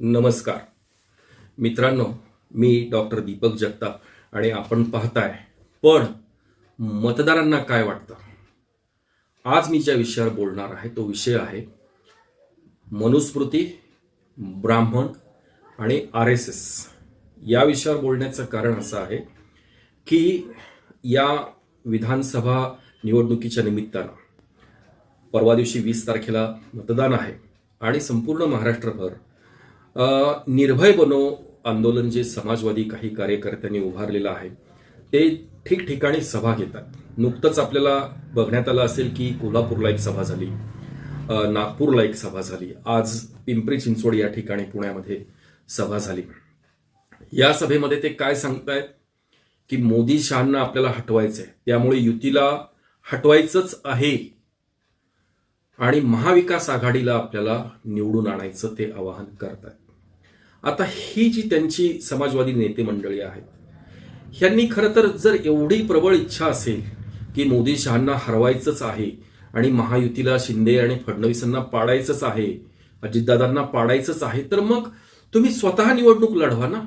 नमस्कार. मित्रांनो मी डॉक्टर दीपक जगताप आणि आपण पाहताय पण मतदारांना काय वाटतं? आज मी ज्या विषयावर बोलणार आहे तो विषय आहे मनुस्मृती ब्राह्मण आणि आर एस एस. या विषयावर बोलण्याचं कारण असं आहे की या विधानसभा निवडणुकीच्या निमित्तानं परवा दिवशी वीस तारखेला मतदान आहे आणि संपूर्ण महाराष्ट्रभर निर्भय बनो आंदोलन जे समाजवादी काही कार्यकर्त्यांनी उभारलेलं आहे ते ठिकठिकाणी सभा घेतात. नुकतंच आपल्याला बघण्यात आलं असेल की कोल्हापूरला एक सभा झाली नागपूरला एक सभा झाली. आज पिंपरी चिंचवड या ठिकाणी पुण्यामध्ये सभा झाली. या सभेमध्ये ते काय सांगतायत? की मोदी शहांना आपल्याला हटवायचंय. त्यामुळे युतीला हटवायचंच आहे आणि महाविकास आघाडीला आपल्याला निवडून आणायचं ते आवाहन करतात आता ही जी त्यांची समाजवादी नेते मंडळी आहेत ह्यांनी खरं तर जर एवढी प्रबळ इच्छा असेल की मोदी शहांना हरवायचंच आहे आणि महायुतीला शिंदे आणि फडणवीसांना पाडायचंच आहे अजितदादांना पाडायचंच आहे तर मग तुम्ही स्वतः निवडणूक लढवा ना.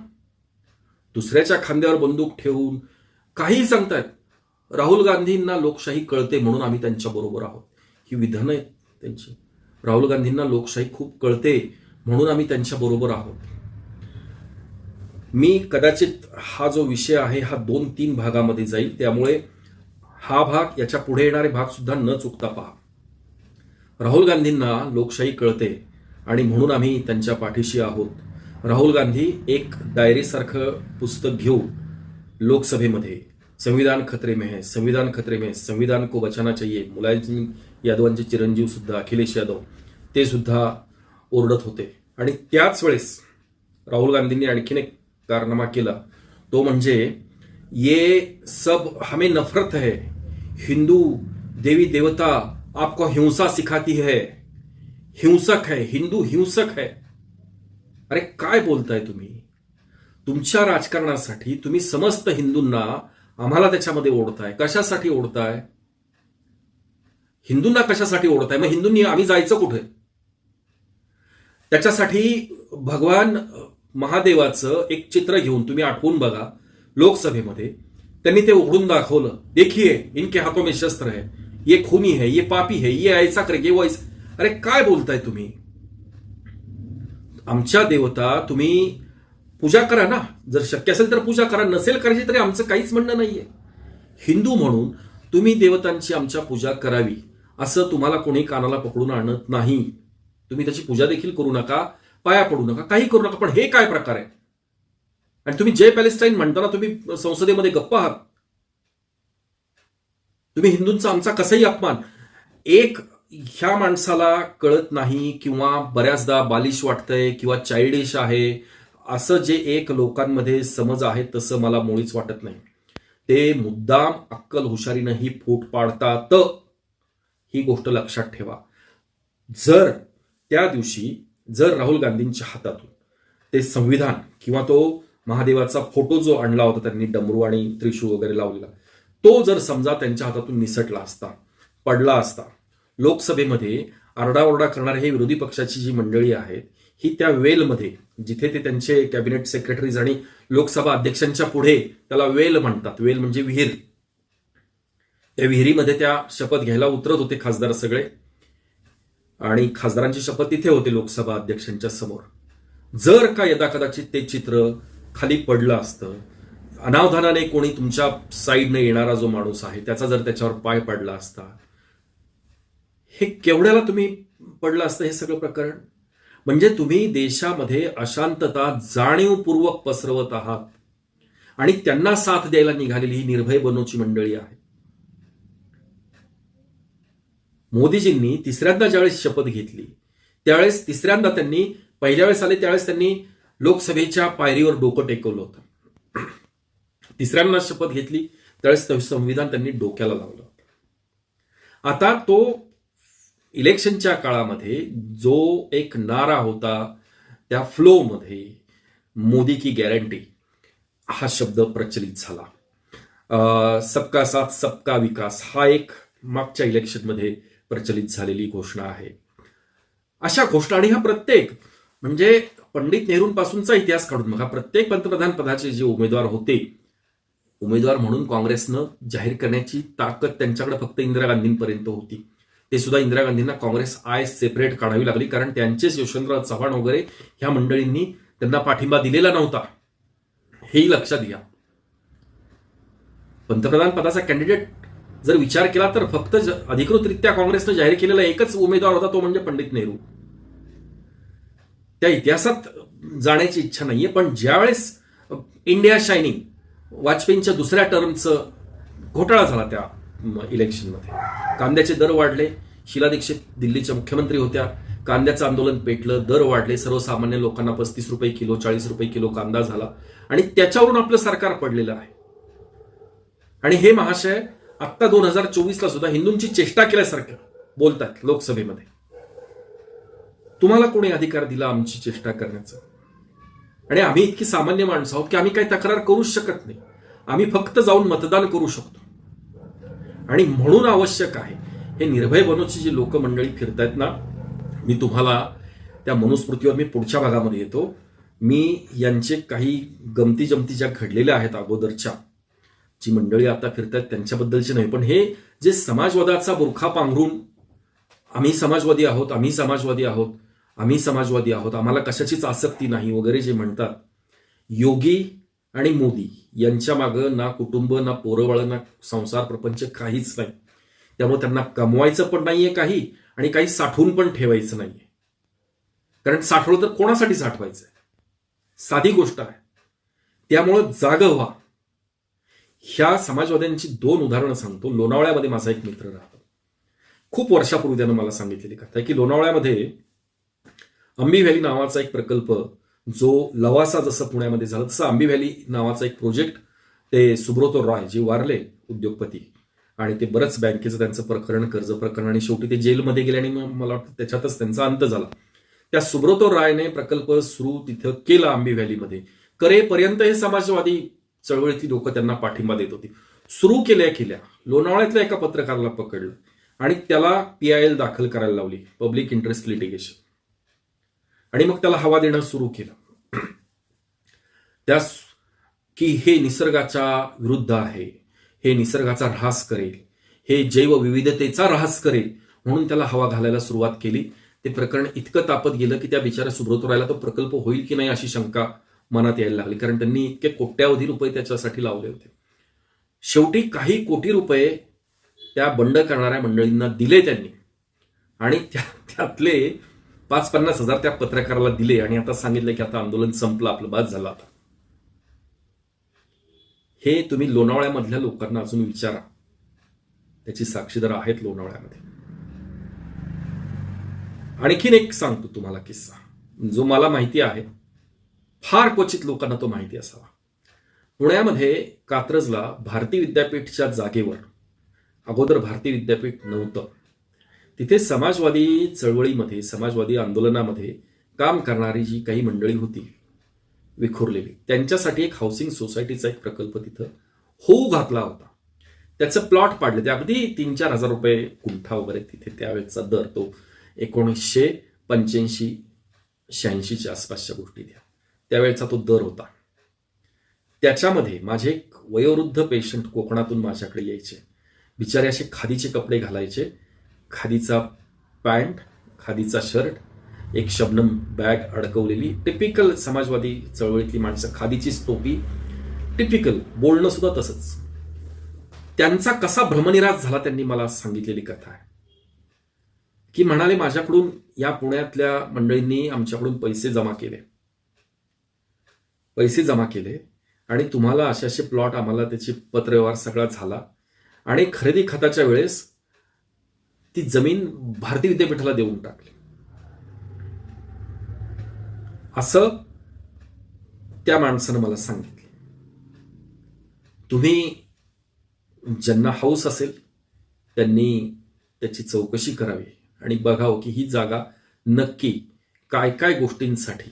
दुसऱ्याच्या खांद्यावर बंदूक ठेवून काहीही सांगतायत. राहुल गांधींना लोकशाही कळते म्हणून आम्ही त्यांच्या बरोबर आहोत. ही विधानं आहेत त्यांची. राहुल गांधींना लोकशाही खूप कळते म्हणून आम्ही त्यांच्या बरोबर आहोत. मी कदाचित हा जो विषय आहे हा दोन तीन भागामध्ये जाईल. त्यामुळे हा भाग याच्यापुढे येणारे भाग सुद्धा न चुकता पहा. राहुल गांधींना लोकशाही कळते आणि म्हणून आम्ही त्यांच्या पाठीशी आहोत. राहुल गांधी एक डायरीसारखं पुस्तक घेऊन लोकसभेमध्ये संविधान खतरे में है संविधान खतरे में संविधान को बचाना चाहिए मुलायमसिंग यादवांचे चिरंजीव सुद्धा अखिलेश यादव ते सुद्धा ओरडत होते. आणि त्याच वेळेस राहुल गांधींनी आणखीन एक कारनामा केला. तो म्हणजे ये सब हमें नफरत है। हिंदू देवी देवता आपको हिंसा सिखाती है। हिंसक है हिंदू हिंसक है. अरे काय बोलताय तुम्ही? तुमच्या राजकारणासाठी तुम्ही समस्त हिंदूंना आम्हाला त्याच्यामध्ये ओढताय. कशासाठी ओढताय? हिंदूंना कशासाठी ओढताय? मग हिंदूंनी आम्ही जायचं कुठे? त्याच्यासाठी भगवान महादेवाचं एक चित्र घेऊन तुम्ही आठवून बघा लोकसभेमध्ये. त्यांनी ते उघडून दाखवलं. देखिए इनके हातों में शस्त्र है ये खूनी है ये पापी है ये ऐसा करेगे वो ऐसा अरे काय बोलताय तुम्ही? आमच्या देवता तुम्ही पूजा करा ना. जर शक्य असेल तर पूजा करा. नसेल करायची तरी आमचं काहीच म्हणणं नाहीये. हिंदू म्हणून तुम्ही देवतांची आमच्या पूजा करावी असं तुम्हाला कोणी कानाला पकडून आणत नाही. तुम्ही त्याची पूजा देखील करू नका. पाया पडू नका काही करू नका पण हे काय प्रकार आहे? आणि तुम्ही जय पॅलेस्टाईन म्हणताना तुम्ही संसदेमध्ये गप्प आहात. तुम्ही हिंदूंचा आमचा कसाही अपमान एक ह्या माणसाला कळत नाही किंवा बऱ्याचदा बालिश वाटतंय किंवा चाइल्डिश आहे असं जे एक लोकांमध्ये समज आहे तसं मला मुळीच वाटत नाही. ते मुद्दाम अक्कल हुशारीनं ही फूट पाडतात. ही गोष्ट लक्षात ठेवा. जर त्या दिवशी जर राहुल गांधींच्या हातातून ते संविधान किंवा तो महादेवाचा फोटो जो आणला होता त्यांनी डमरू आणि त्रिशूळ वगैरे लावलेला तो जर समजा त्यांच्या हातातून निसटला असता पडला असता लोकसभेमध्ये आरडाओरडा करणारे हे विरोधी पक्षाची जी मंडळी आहेत ही त्या वेलमध्ये जिथे ते त्यांचे कॅबिनेट सेक्रेटरीज आणि लोकसभा अध्यक्षांच्या पुढे त्याला वेल म्हणतात वेल म्हणजे विहीर. त्या विहिरीमध्ये त्या शपथ घ्यायला उतरत होते खासदार सगळे. आणि खासदारांची शपथ तिथे होते लोकसभा अध्यक्षांच्या समोर. जर का यदा कदाचित ते चित्र खाली पडलं असतं अनावधानाने कोणी तुमच्या साईडने येणारा जो माणूस आहे त्याचा जर त्याच्यावर पाय पडला असता हे केवढ्याला तुम्ही पडलं असतं हे सगळं प्रकरण? म्हणजे तुम्ही देशामध्ये अशांतता जाणीवपूर्वक पसरवत आहात आणि त्यांना साथ द्यायला निघालेली ही निर्भय बनोची मंडळी आहे. मोदीजींनी तिसऱ्यांदा ज्यावेळेस शपथ घेतली त्यावेळेस तिसऱ्यांदा त्यांनी पहिल्या वेळेस आले त्यावेळेस त्यांनी लोकसभेच्या पायरीवर डोकं टेकवलं होतं. तिसऱ्यांदा शपथ घेतली त्यावेळेस संविधान त्यांनी डोक्याला लावलं होतं. आता तो इलेक्शनच्या काळामध्ये जो एक नारा होता त्या फ्लोमध्ये मोदी की गॅरंटी हा शब्द प्रचलित झाला. अं, सबका साथ सबका विकास हा एक मागच्या इलेक्शनमध्ये प्रचलित झालेली घोषणा आहे. अशा घोषणा आणि हा प्रत्येक म्हणजे पंडित नेहरूंपासूनचा इतिहास काढून बघा. प्रत्येक पंतप्रधान पदाचे जे उमेदवार होते उमेदवार म्हणून काँग्रेसनं जाहीर करण्याची ताकद त्यांच्याकडे फक्त इंदिरा गांधींपर्यंत होती. ते सुद्धा इंदिरा गांधींना काँग्रेस आय सेपरेट काढावी लागली कारण त्यांचेच यशवंतराव चव्हाण वगैरे ह्या मंडळींनी त्यांना पाठिंबा दिलेला नव्हता. हेही लक्षात घ्या. पंतप्रधान पदाचा कॅन्डिडेट जर विचार केला तर फक्त अधिकृतरित्या काँग्रेसनं जाहीर केलेला एकच उमेदवार होता तो म्हणजे पंडित नेहरू. त्या इतिहासात जाण्याची इच्छा नाहीये पण ज्यावेळेस इंडिया शायनिंग वाजपेयींच्या दुसऱ्या टर्मचं घोटाळा झाला त्या इलेक्शनमध्ये. कांद्याचे दर वाढले शीला दीक्षित दिल्लीच्या मुख्यमंत्री होत्या. कांद्याचं आंदोलन पेटलं दर वाढले सर्वसामान्य लोकांना पस्तीस रुपये किलो चाळीस रुपये किलो कांदा झाला. आणि त्याच्यावरून आपलं सरकार पडलेलं आहे. आणि हे महाशय आत्ता दोन हजार चोवीसला सुद्धा हिंदूंची चेष्टा केल्यासारखं बोलतात लोकसभेमध्ये. तुम्हाला कोणी अधिकार दिला आमची चेष्टा करण्याचा? आणि आम्ही इतकी सामान्य माणसं आहोत की आम्ही काही तक्रार करूच शकत नाही. आम्ही फक्त जाऊन मतदान करू शकतो. आणि म्हणून आवश्यक आहे हे निर्भय बनोची जी लोकमंडळी फिरतायत ना मी तुम्हाला त्या मनुस्मृतीवर मी पुढच्या भागामध्ये येतो. मी यांचे काही गमती जमती ज्या घडलेल्या आहेत अगोदरच्या जी मंडळी आता फिरतात त्यांच्याबद्दलची नाही पण हे जे समाजवादाचा बुरखा पांघरून आम्ही समाजवादी आहोत आम्ही समाजवादी आहोत आम्ही समाजवादी आहोत आम्हाला कशाचीच आसक्ती नाही वगैरे जे म्हणतात योगी आणि मोदी यांच्या मागं ना कुटुंब ना पोरंबाळं ना संसार प्रपंच काहीच नाही. त्यामुळे त्यांना कमवायचं पण नाहीये काही आणि काही साठवून पण ठेवायचं नाहीये. कारण साठवलं तर कोणासाठी साठवायचं साधी गोष्ट आहे. त्यामुळं जागं व्हा. ह्या समाजवाद्यांची दोन उदाहरणं सांगतो. लोणावळ्यामध्ये माझा एक मित्र राहतो. खूप वर्षापूर्वी त्यानं मला सांगितलेली कथा आहे की लोणावळ्यामध्ये अंबी व्हॅली नावाचा एक प्रकल्प जो लवासा जसं पुण्यामध्ये झाला तसं अंबी व्हॅली नावाचा एक प्रोजेक्ट ते सुब्रतो रॉय जे वारले उद्योगपती आणि ते बरंच बँकेचं त्यांचं प्रकरण कर्ज प्रकरण आणि शेवटी ते जेलमध्ये गेले आणि मग मला वाटतं त्याच्यातच त्यांचा अंत झाला. त्या सुब्रतो रायने प्रकल्प सुरू तिथं केला अंबी व्हॅलीमध्ये करेपर्यंत हे समाजवादी चळवळीतील लोक त्यांना पाठिंबा देत होती. सुरू केल्या केल्या लोणावळ्यातल्या एका पत्रकाराला पकडलं आणि त्याला पी आय एल दाखल करायला लावली पब्लिक इंटरेस्ट लिटिगेशन आणि मग त्याला हवा देणं सुरू केलं. त्यास की हे निसर्गाच्या विरुद्ध आहे हे निसर्गाचा ऱ्हास करेल हे जैवविविधतेचा ऱ्हास करेल म्हणून त्याला हवा घालायला सुरुवात केली. ते प्रकरण इतकं तापत गेलं की त्या बिचाऱ्या सुब्रतोरायला तो प्रकल्प होईल की नाही अशी शंका मनात यायला लागली. कारण त्यांनी इतके कोट्यावधी रुपये त्याच्यासाठी लावले होते. शेवटी काही कोटी रुपये त्या बंड करणाऱ्या मंडळींना दिले त्यांनी. आणि त्या त्यातले पाच पन्नास हजार त्या पत्रकाराला दिले. आणि आता सांगितलं की आता आंदोलन संपलं आपलं बाद झालं आता. हे तुम्ही लोणावळ्यामधल्या लोकांना अजून विचारा. त्याची साक्षीदार आहेत लोणावळ्यामध्ये. आणखीन एक सांगतो तुम्हाला किस्सा. जो मला माहिती आहे फार क्वचित लोकांना तो माहिती असावा. पुण्यामध्ये कात्रजला भारती विद्यापीठच्या जागेवर अगोदर भारती विद्यापीठ नव्हतं. तिथे समाजवादी चळवळीमध्ये समाजवादी आंदोलनामध्ये काम करणारी जी काही मंडळी होती विखुरलेली त्यांच्यासाठी एक हाऊसिंग सोसायटीचा एक प्रकल्प तिथं होऊ घातला होता. त्याचं प्लॉट पाडले. ते अगदी तीन चार हजार रुपये कुंठा वगैरे तिथे त्यावेळेचा दर तो एकोणीसशे पंच्याऐंशी शहाऐंशीच्या आसपासच्या गोष्टी द्या त्यावेळेचा तो दर होता. त्याच्यामध्ये माझे एक वयोवृद्ध पेशंट कोकणातून माझ्याकडे यायचे. बिचारे असे खादीचे कपडे घालायचे. खादीचा पॅन्ट खादीचा शर्ट एक शबनम बॅग अडकवलेली टिपिकल समाजवादी चळवळीतली माणसं. खादीचीच टोपी टिपिकल बोलणं सुद्धा तसंच. त्यांचा कसा भ्रमनिराश झाला त्यांनी मला सांगितलेली कथा आहे. की म्हणाले माझ्याकडून या पुण्यातल्या मंडळींनी आमच्याकडून पैसे जमा केले. पैसे जमा केले आणि तुम्हाला असे असे प्लॉट आम्हाला त्याची पत्रव्यवहार सगळा झाला. आणि खरेदी खताच्या वेळेस ती जमीन भारती विद्यापीठाला देऊन टाकली. असं त्या माणसानं मला सांगितलं. तुम्ही ज्यांना हाऊस असेल त्यांनी त्याची चौकशी करावी आणि बघावं की ही जागा नक्की काय काय गोष्टींसाठी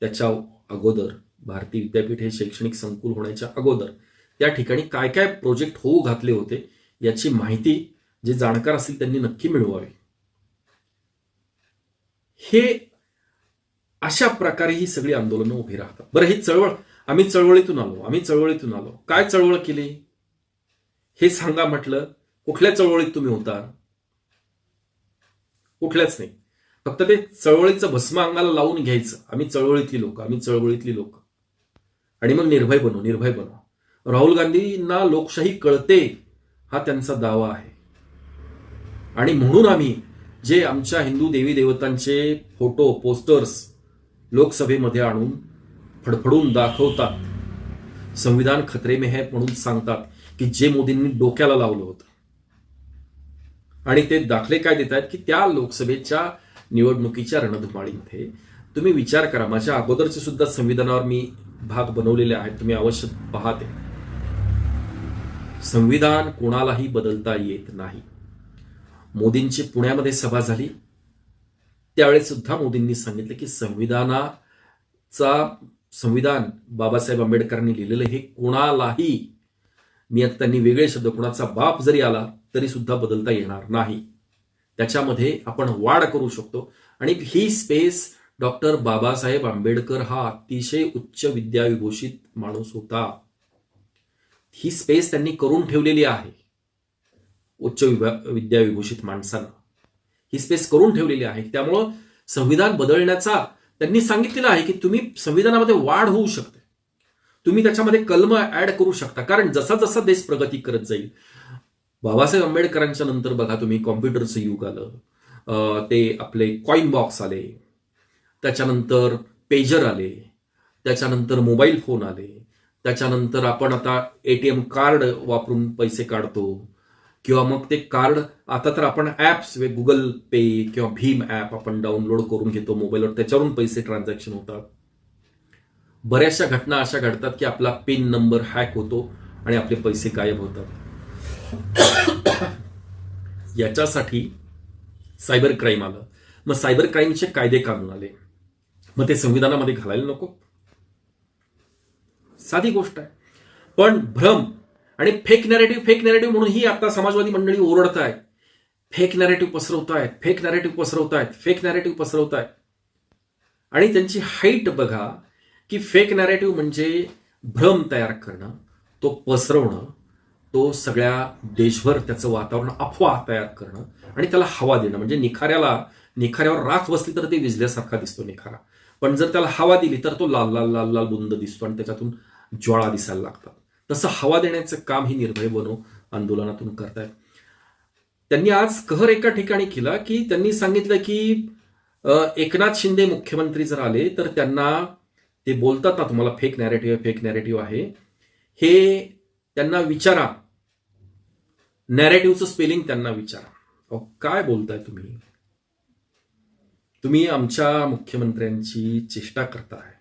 त्याच्या अगोदर भारती विद्यापीठ हे शैक्षणिक संकुल होण्याच्या अगोदर त्या ठिकाणी काय काय प्रोजेक्ट होऊ घातले होते याची माहिती जे जाणकार असतील त्यांनी नक्की मिळवावी. हे अशा प्रकारे ही सगळी आंदोलनं उभी राहतात. बरं ही चळवळ आम्ही चळवळीतून आलो आम्ही चळवळीतून आलो. काय चळवळ केली? हे सांगा म्हटलं कुठल्या चळवळीत तुम्ही होता? कुठल्याच नाही. फक्त ते चळवळीचं भस्म अंगाला लावून घ्यायचं. आम्ही चळवळीतली लोक आम्ही चळवळीतली लोक. आणि मग निर्भय बनू निर्भय बनू. राहुल गांधींना लोकशाही कळते हा त्यांचा दावा आहे. आणि म्हणून आम्ही जे आमच्या हिंदू देवी देवतांचे फोटो पोस्टर्स लोकसभेमध्ये आणून फडफडून दाखवतात संविधान खतरे में है म्हणून सांगतात की जे मोदींनी डोक्याला लावलं होतं. आणि ते दाखले काय देत आहेत की त्या लोकसभेच्या निवडणुकीच्या रणधुमाळीमध्ये. तुम्ही विचार करा माझ्या अगोदरचे सुद्धा संविधानावर मी भाग बनवलेले आहेत तुम्ही अवश्य पाहते संविधान कोणालाही बदलता येत नाही. मोदींची पुण्यामध्ये सभा झाली. त्यावेळेस सुद्धा मोदींनी सांगितलं की संविधानाचा संविधान बाबासाहेब आंबेडकरांनी लिहिलेलं हे कोणालाही मी आता त्यांनी वेगळे शब्द कोणाचा बाप जरी आला तरी सुद्धा बदलता येणार नाही. त्याच्यामध्ये आपण वाढ करू शकतो. आणि ही स्पेस डॉक्टर बाबासाहेब आंबेडकर हा अतिशय उच्च विद्याविभूषित माणूस होता. ही स्पेस त्यांनी करून ठेवलेली आहे. उच्च विद्याविभूषित माणसांना. ही स्पेस करून ठेवलेली आहे. त्यामुळं संविधान बदलण्याचा त्यांनी सांगितलेलं आहे की तुम्ही संविधानामध्ये वाढ होऊ शकते. तुम्ही त्याच्यामध्ये कलम ऍड करू शकता. कारण जसा जसा देश प्रगती करत जाईल बाबासाहेब आंबेडकरांच्या नंतर बघा तुम्ही कॉम्प्युटरचं युग आलं. ते आपले कॉईन बॉक्स आले. त्याच्यानंतर पेजर आले. त्याच्यानंतर मोबाईल फोन आले. त्याच्यानंतर आपण आता एटीएम कार्ड वापरून पैसे काढतो. किंवा मग ते कार्ड आता तर आपण ऍप्स गुगल पे किंवा भीम ऍप आपण डाउनलोड करून घेतो मोबाईलवर त्याच्यावरून पैसे ट्रान्झॅक्शन होतात. बऱ्याचशा घटना अशा घडतात की आपला पिन नंबर हॅक होतो आणि आपले पैसे गायब होतात. याच्यासाठी सायबर क्राईम आलं. मग सायबर क्राईमचे कायदे काढून आले मग ते संविधानामध्ये घालायला नको? साधी गोष्ट आहे. पण भ्रम आणि फेक नॅरेटिव्ह फेक नॅरेटिव्ह म्हणून ही आता समाजवादी मंडळी ओरडत आहेत फेक नॅरेटिव्ह पसरवतायत फेक नॅरेटिव्ह पसरवतायत फेक नॅरेटिव्ह पसरवतायत. आणि त्यांची हाईट बघा की फेक नॅरेटिव्ह म्हणजे भ्रम तयार करणं तो पसरवणं तो सगळ्या देशभर त्याचं वातावरण अफवा तयार करणं आणि त्याला हवा देणं. म्हणजे निखाऱ्याला निखाऱ्यावर राख बसली तर ते विजल्यासारखा दिसतो निखारा. पण जर त्याला हवा दिली तर तो लाल लाल लाल लाल बुंद दिसतो आणि त्याच्यातून ज्वाळा दिसायला लागतात. तसं हवा देण्याचं काम ही निर्भय बनो आंदोलनातून करतायत. त्यांनी आज कहर एका ठिकाणी केला की त्यांनी सांगितलं की एकनाथ शिंदे मुख्यमंत्री जर आले तर त्यांना ते बोलतात ना तुम्हाला फेक नॅरेटिव्ह फेक नॅरेटिव्ह आहे. हे त्यांना विचारा. नॅरेटिव्हचं स्पेलिंग त्यांना विचारा. अहो, काय बोलताय तुम्ही? तुम्ही आमच्या मुख्यमंत्र्यांची चेष्टा करताय.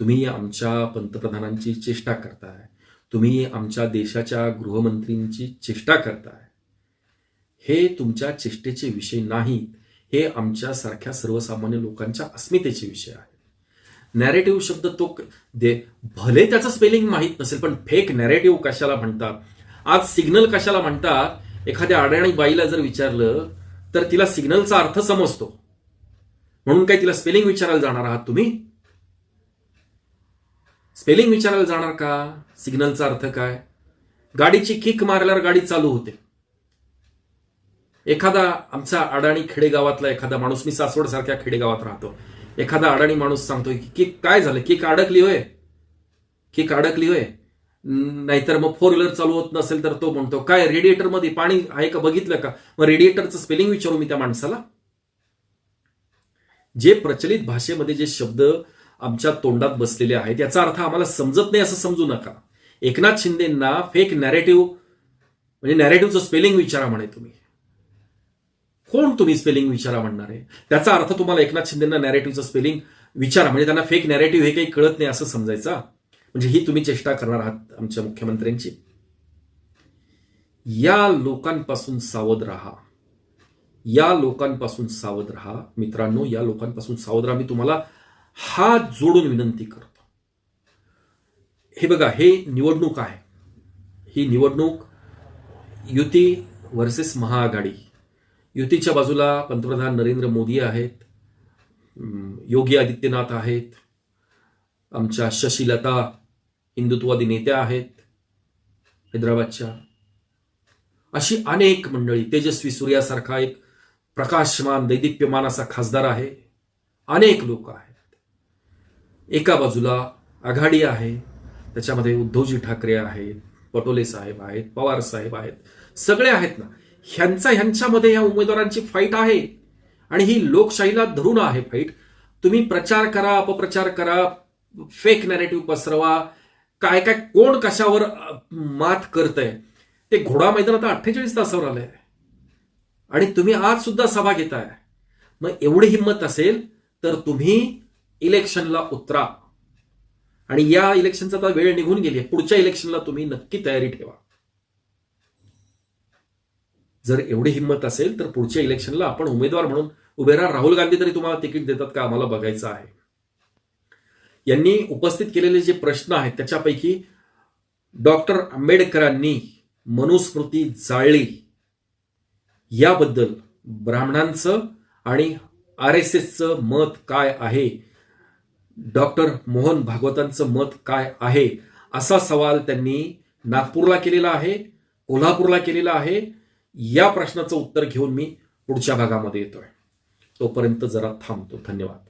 तुम्ही आमच्या पंतप्रधानांची चेष्टा करताय. तुम्ही आमच्या देशाच्या गृहमंत्रींची चेष्टा करताय. हे तुमच्या चेष्टेचे विषय नाहीत. हे आमच्या सारख्या सर्वसामान्य लोकांच्या अस्मितेचे विषय आहेत. नॅरेटिव्ह शब्द तो दे भले त्याचं स्पेलिंग माहीत नसेल पण फेक नॅरेटिव्ह कशाला म्हणतात? आज सिग्नल कशाला म्हणतात? एखाद्या अडाणी बाईला जर विचारलं तर तिला सिग्नलचा अर्थ समजतो. म्हणून काय तिला स्पेलिंग विचारायला जाणार आहात तुम्ही? स्पेलिंग विचारायला जाणार का? सिग्नलचा अर्थ काय? गाडीची किक मारल्यावर गाडी चालू होते. एखादा आमचा अडाणी खेडेगावातला एखादा माणूस मी सासवड सारख्या खेडेगावात राहतो. एखादा अडाणी माणूस सांगतोय की किक काय झालं? किक अडकली होय? किक अडकली होय? नाहीतर मग फोर व्हीलर चालू होत नसेल तर तो म्हणतो काय रेडिएटरमध्ये पाणी आहे का? बघितलं का? मग रेडिएटरचं स्पेलिंग विचारू मी त्या माणसाला. जे प्रचलित भाषेमध्ये जे शब्द आमच्या तोंडात बसलेले आहेत याचा अर्थ आम्हाला समजत नाही असं समजू नका. एकनाथ शिंदेना फेक नॅरेटिव्ह म्हणजे नॅरेटिव्हचं स्पेलिंग विचारा म्हणे तुम्ही. कोण तुम्ही स्पेलिंग विचारा म्हणणार आहे? त्याचा अर्थ तुम्हाला एकनाथ शिंदेना नॅरेटिव्हचं स्पेलिंग विचारा म्हणजे त्यांना फेक नॅरेटिव्ह हे काही कळत नाही असं समजायचं. म्हणजे ही तुम्ही चेष्टा करणार आहात आमच्या मुख्यमंत्र्यांची. या लोकांपासून सावध राहा. या लोकांपासून सावध राहा. मित्रांनो या लोकांपासून सावध राहा. मी तुम्हाला हात जोडून विनंती करतो. हे बघा हे निवडणूक आहे. ही निवडणूक युती वर्सेस महाआघाडी. युतीच्या बाजूला पंतप्रधान नरेंद्र मोदी आहेत. योगी आदित्यनाथ आहेत. आमच्या शशिलता हिंदुत्ववादी नेत्या आहेत हैदराबादच्या. अशी अनेक मंडळी तेजस्वी सूर्यासारखा एक प्रकाशमान दैदिप्यमान असा खासदार आहे. अनेक लोक आहेत. एका बाजूला आघाडी आहे त्याच्यामध्ये उद्धवजी ठाकरे आहेत पटोले साहेब आहेत पवार साहेब आहेत. सगळे आहेत ना. ह्यांचा ह्यांच्यामध्ये ह्या उमेदवारांची फाईट आहे. आणि ही लोकशाहीला धरून आहे फाईट. तुम्ही प्रचार करा अपप्रचार करा फेक नॅरेटिव्ह पसरवा काय काय कोण कशावर मात करतंय ते घोडा मैदान आता अठ्ठेचाळीस तासावर आलंय. आणि तुम्ही आज सुद्धा सभा घेताय. मग एवढी हिंमत असेल तर तुम्ही इलेक्शनला उतरा. आणि या इलेक्शनचा आता वेळ निघून गेली आहे. पुढच्या इलेक्शनला तुम्ही नक्की तयारी ठेवा. जर एवढी हिंमत असेल तर पुढच्या इलेक्शनला आपण उमेदवार म्हणून उभे राहा. राहुल गांधी तरी तुम्हाला तिकीट देतात का? आम्हाला बघायचं आहे. यांनी उपस्थित केलेले जे प्रश्न आहेत त्याच्यापैकी डॉक्टर आंबेडकरांनी मनुस्मृती जाळली. याबद्दल ब्राह्मणांचं आणि आर एस एसचं मत काय आहे? डॉक्टर मोहन भागवतांचं मत काय आहे? असा सवाल त्यांनी नागपूरला केलेला आहे कोल्हापूरला केलेला आहे. या प्रश्नाचं उत्तर घेऊन मी पुढच्या भागामध्ये येतोय. तोपर्यंत जरा थांबतो. धन्यवाद.